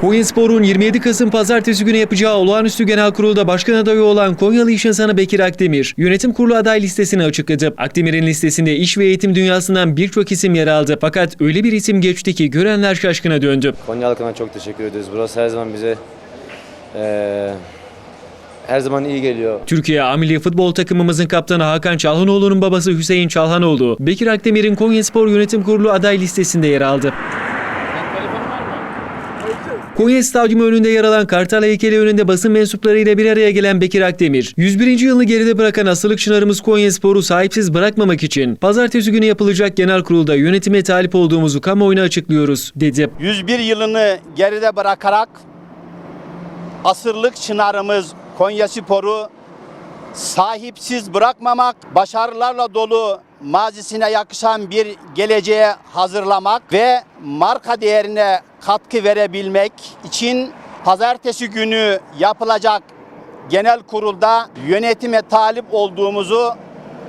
Konyaspor'un 27 Kasım pazartesi günü yapacağı olağanüstü genel kurulda başkan adayı olan Konyalı iş insanı Bekir Akdemir, yönetim kurulu aday listesini açıkladı. Akdemir'in listesinde iş ve eğitim dünyasından birçok isim yer aldı. Fakat öyle bir isim geçti ki görenler şaşkına döndü. Konya çok teşekkür ediyoruz. Burası her zaman bize eee, her zaman iyi geliyor. Türkiye A Milli Futbol takımımızın kaptanı Hakan Çalhanoğlu'nun babası Hüseyin Çalhanoğlu, Bekir Akdemir'in Konyaspor Yönetim Kurulu aday listesinde yer aldı. Konya Stadyumu önünde yer alan Kartal heykeli önünde basın mensuplarıyla bir araya gelen Bekir Akdemir, 101. yılını geride bırakan asılık çınarımız Konyaspor'u sahipsiz bırakmamak için pazartesi günü yapılacak genel kurulda yönetime talip olduğumuzu kamuoyuna açıklıyoruz, dedi. 101 yılını geride bırakarak asırlık çınarımız Konya Spor'u sahipsiz bırakmamak, başarılarla dolu mazisine yakışan bir geleceğe hazırlamak ve marka değerine katkı verebilmek için pazartesi günü yapılacak genel kurulda yönetime talip olduğumuzu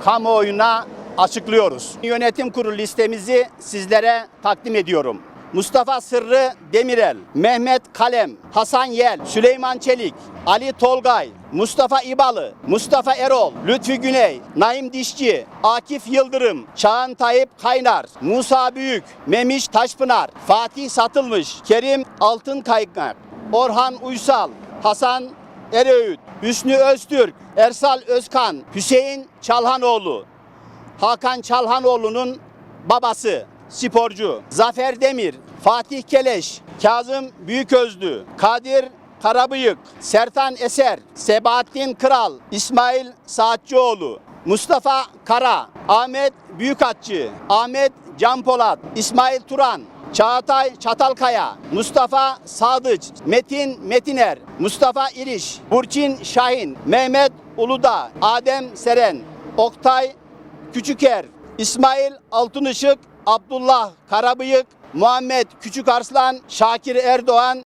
kamuoyuna açıklıyoruz. Yönetim kurulu listemizi sizlere takdim ediyorum. Mustafa Sırrı Demirel, Mehmet Kalem, Hasan Yel, Süleyman Çelik, Ali Tolgay, Mustafa İbalı, Mustafa Erol, Lütfü Güney, Naim Dişçi, Akif Yıldırım, Çağan Tayyip Kaynar, Musa Büyük, Memiş Taşpınar, Fatih Satılmış, Kerim Altınkaynak, Orhan Uysal, Hasan Ereğüt, Hüsnü Öztürk, Ersal Özkan, Hüseyin Çalhanoğlu, Hakan Çalhanoğlu'nun babası, sporcu. Zafer Demir, Fatih Keleş, Kazım Büyüközlü, Kadir Karabıyık, Sertan Eser, Sebahattin Kral, İsmail Saatçıoğlu, Mustafa Kara, Ahmet Büyükatçı, Ahmet Canpolat, İsmail Turan, Çağatay Çatalkaya, Mustafa Sadıç, Metin Metiner, Mustafa İriş, Burçin Şahin, Mehmet Uludağ, Adem Seren, Oktay Küçüker, İsmail Altınışık, Abdullah Karabıyık, Muhammed Küçükarslan, Şakir Erdoğan,